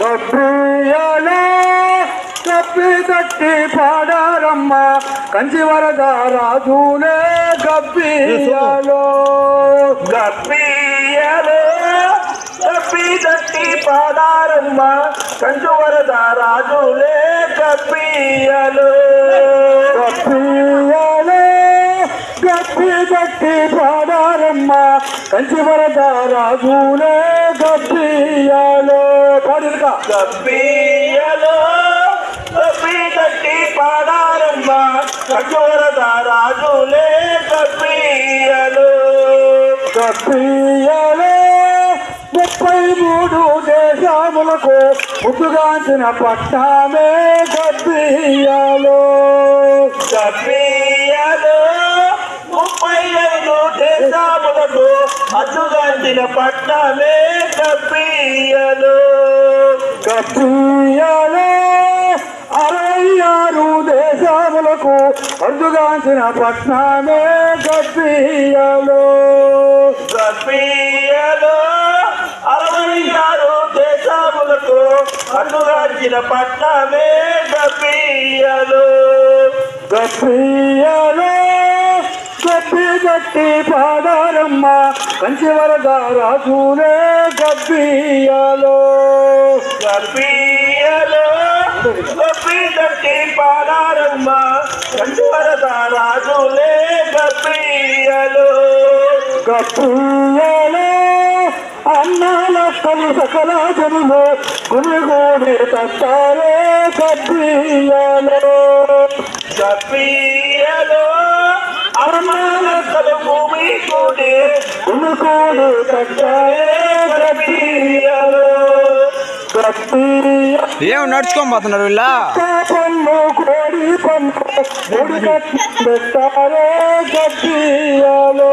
కప్పియాలో కప్పి తట్టి పాడారమ్మ. కంచి వరద రాజులే కప్పియాలో గప్పియలో గప్పి తట్టి పాడారమ్మ. కంచు వరద రాజులే గప్పియలో కప్పియాలో కప్పి తట్టి పాడారమ్మ. కంచి వరద రాజులే కప్పియాలో పాడిరుగా గప్పియలో గప్పి తట్టి పాడారమ్మ కంచు వరద రాజులే గప్పియలో కప్పియాలో ముప్పై మూడు దేశములకు ముద్దుగాంచిన పట్టామే కప్పియాలో గప్పియలో ముప్పై ఐదు దేశాములకు అడ్డుగాంచిన పట్టమే కప్పియలు కప్పియాలో అరవై ఆరు దేశములకు అడ్డుగాంచిన పట్నామే కప్పియలు కప్పియలు అరవై ఆరు దేశములకు అడ్డుగాంచిన పట్టణమే కప్పియలు కప్పియాలో గట్టి పాడారమ్మ కంచి వరద రాజులే కప్పియాలో గప్పియలో గప్పి దట్టి పాడారమ్మ కంచువరద రాజులే గప్పియలో కప్పియాలో అన్నాల కలు సకల జనులు గుమిగూడి తట్టారే కప్పియాలో గప్పియలో అమ్మాలక్కలు భూమి కూడి గుమిగూడి తట్టారే గప్పియలో కప్పియ ఏం నడుచుకొని పోతున్నారు వీళ్ళ కప్పియాలో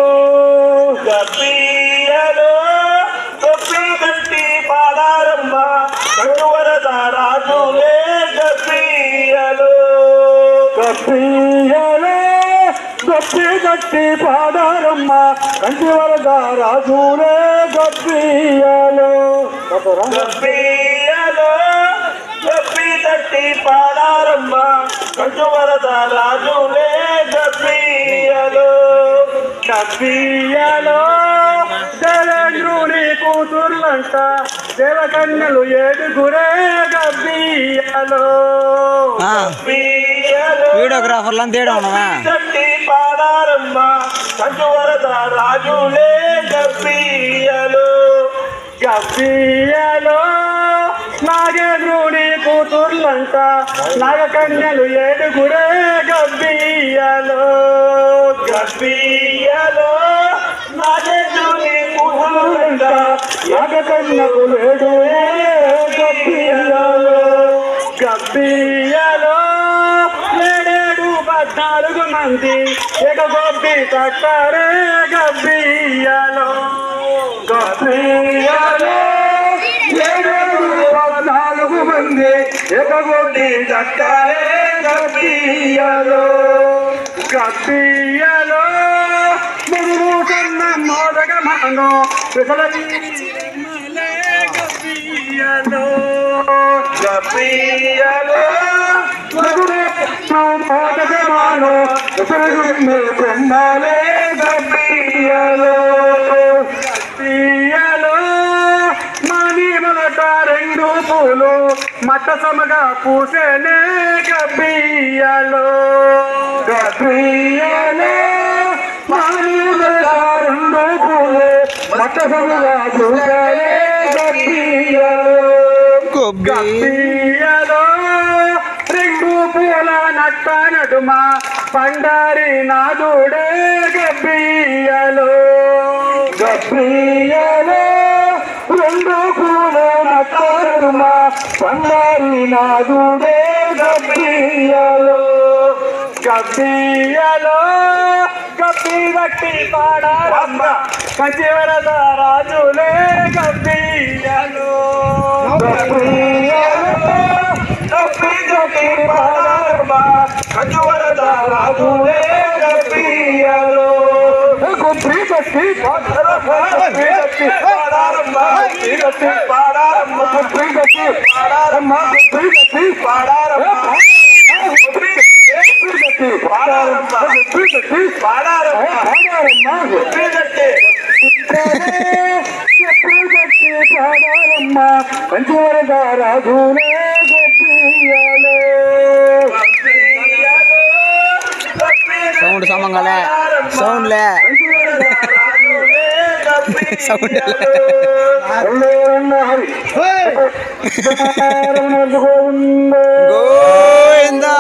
గప్పియలో గప్పి గప్పియలో గట్టి పాడారమ్మ. కంచి వరద రాజులే గప్పియాలో గప్పియలో గప్పి తట్టి పాడారమ్మ. కంచువరద రాజులే గప్పియలో కప్పియాలో దేవేంద్రుని కూతుర్లంట దేవకన్యలు ఏడుగురే గప్పియాలో ఆ, గప్పియలో వీడియోగ్రాఫర్లు అంతా ఏడా ఉన్నావా తట్టి పాడారమ్మ కంచువరద రాజులే గప్పియలో గప్పియాలో నాగేంద్రుని కూతుర్లంట నాగకన్యలు ఏడుగురే గప్పియాలో గప్పియలో నాగేంద్రుడి కూతుర్లంట నాగకన్యలు ఏడుగురే గప్పియాలో గప్పియాలో పద్నాలుగు మంది ఎగగొబ్బి తట్టారే గప్పియాలో గప్పియాలో ఏడేడు పద్నాలుగు మంది ఎగగొబ్బి తట్టారే గప్పియాలో గప్పియాలో మురుగు కన్న మోదగ మోదగమాను విసలీ గప్పియాలో గప్పియలో మోదగమాను విసలీ కొమ్మాలే గప్పియాలో గప్పియాలో మణి మొలట రెండు పూలు మట్ట సమగా పూసేనే గప్పియాలో మణి మొలట రెండు పూలు మట్ట సమగా పూసేనే గప్పియాలో గొబ్బి గప్పియలో రెండు పూల నట్ట నడుమ పండారి నాదుడే గబ్బియలో గబ్బియలో రెండు పూల నట్ట పండారి నాదుడే గబ్బియలో గబ్బియలో గబ్బి గట్టి పాడారమ్మ. కచివరద రాజులే గబ్బియలో గబ్బియలో గబ్బి గట్టి పాడ పంచవరదారా ధూలే గోపియాలో சவுண்டு சாமாங்கள சவுண்டில். சவுண்டில். கோவிந்தா.